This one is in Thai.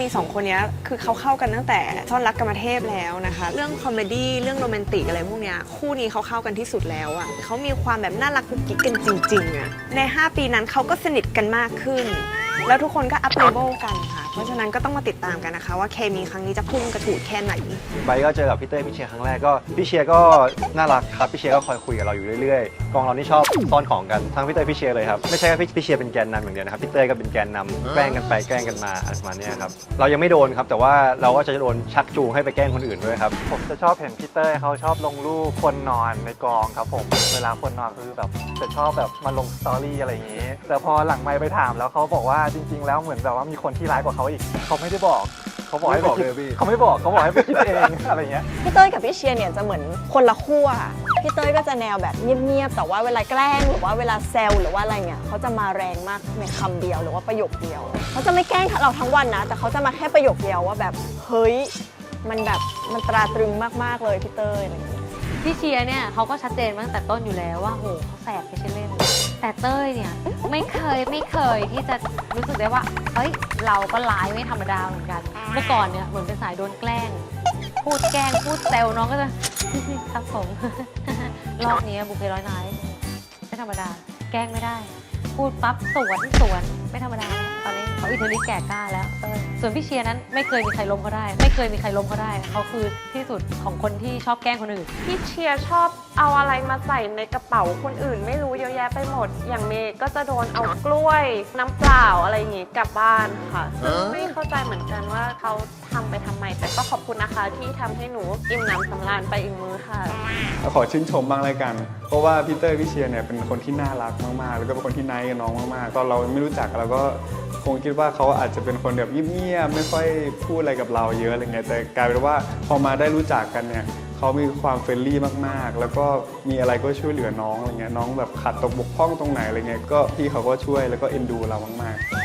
มีสองคนเนี้ยคือเขาเข้ากันตั้งแต่ซ่อนรักกรรมเทพแล้วนะคะ เรื่องคอมเมดี้เรื่องโรแมนติกอะไรพวกเนี้ยคู่นี้เขาเข้ากันที่สุดแล้วอะ่ะเขามีความแบบน่ารักกุ๊กกิ๊กกันจริงๆอะ่ะใน 5 ปีนั้นเขาก็สนิทกันมากขึ้น แล้วทุกคนก็อัพเลเวลกันค่ะ เพราะฉะนั้นก็ต้องมาติดตามกันนะคะ ว่าเคมีครั้งนี้จะพุ่งกระฉูดแค่ไหนไบร์ทก็เจอกับพี่เต้ยพี่เชียร์ครั้งแรกก็พี่เชียร์ก็น่ารักครับพี่เชียร์ก็คอยคุยกับเราอยู่เรื่อยๆกองเรานี่ชอบซ่อนของกันทั้งพี่เต้ยพี่เชียร์เลยครับไม่ใช่แค่พี่พี่เชียร์เป็นแกนนำอย่างเดียวนะครับพี่เต้ยก็เป็นแกนนำแกล้งกันไปแกล้งกันมาอะไรประมาณเนี้ยครับเรายังไม่โดนครับแต่ว่าเราก็จะโดนชักจูงให้ไปแกล้งคนอื่นด้วยครับ ผมจะชอบเห็นพี่เต้ยเขาชอบลงรูปคนนอนในกองครับผม เวลาคนนอนคือแบบจะชอบแบบมาลงสตอรี่อะไรอย่างนี้ แต่พอหลังไมค์ไปถามแล้วเขาบอกว่าจริง ๆ แล้วเหมือนแบบว่ามีคนที่ร้ายกว่าเขาอีก เขาไม่ได้บอกเขาบอกให้ไปคิดไม่บอกเลยพี่ เขาไม่บอกเขาบอกให้ไปคิดเองอะไรเงี้ย พี่เต้ยกับพี่เชียร์เนี่ยจะเหมือนคนละขั้วพี่เต้ยก็จะแนวแบบเงียบๆแต่ว่าเวลาแกล้งหรือว่าเวลาแซวหรือว่าอะไรเงี้ยเขาจะมาแรงมากในคำเดียวหรือว่าประโยคเดียวเขาจะไม่แกล้งเราทั้งวันนะ แต่เขาจะมาแค่ประโยคเดียวว่าแบบเฮ้ยมันแบบมันตราตรึงมากๆเลยพี่เต้ยอะไรเงี้ย พี่เชียร์เนี่ยเขาก็ชัดเจนมาตั้งแต่ต้นอยู่แล้วว่าโหเขาแสบไปใช่เล่นแต่เต้ยเนี่ย ไม่เคยไม่เคยที่จะรู้สึกได้ว่าเอ้ย เราก็ร้ายไม่ธรรมดาเหมือนกัน เมื่อก่อนเนี่ยเหมือนเป็นสายโดนแกล้ง พูดแกล้งพูดเซลน้องก็จะ ครับผม รอบนี้บุพเพร้อยนายไม่ธรรมดา แกล้งไม่ได้ พูดปั๊บสวนสวนไม่ธรรมดาตอนนี้เขาอิทธิฤทธิ์แก่กล้าแล้วเต้ยส่วนพี่เชียร์นั้นไม่เคยมีใครล้มเขาได้ ไม่เคยมีใครล้มเขาได้เขาคือที่สุดของคนที่ชอบแกล้งคนอื่น พี่เชียร์ชอบเอาอะไรมาใส่ในกระเป๋าคนอื่น ไม่รู้เยอะแยะไปหมด อย่างเมย์ก็จะโดนเอากล้วย น้ำเปล่าอะไรอย่างงี้กลับบ้านค่ะซึ่งไม่เข้าใจเหมือนกันว่าเขาทำไปทำไม แต่ก็ขอบคุณนะคะที่ทำให้หนูอิ่มหนำสำราญไปอีกมื้อค่ะ ขอชื่นชมบ้างเลยกัน เพราะว่าพี่เตอร์พี่เชียร์เนี่ยเป็นคนที่น่ารักมากๆ แล้วก็เป็นคนที่ไนท์กับน้องมากๆ ตอนเราไม่รู้จักเราก็คงคิดว่าเขาอาจจะเป็นคนแบบเงียบๆไม่ค่อยพูดอะไรกับเราเยอะอะไรเงี้ยแต่กลายเป็นว่าพอมาได้รู้จักกันเนี่ยเขามีความเฟรนลี่มากๆ แล้วก็มีอะไรก็ช่วยเหลือน้องอะไรเงี้ยน้องแบบขัดตกบกพร่องตรงไหนอะไรเงี้ยก็พี่เขาก็ช่วยแล้วก็เอ็นดูเรามากๆ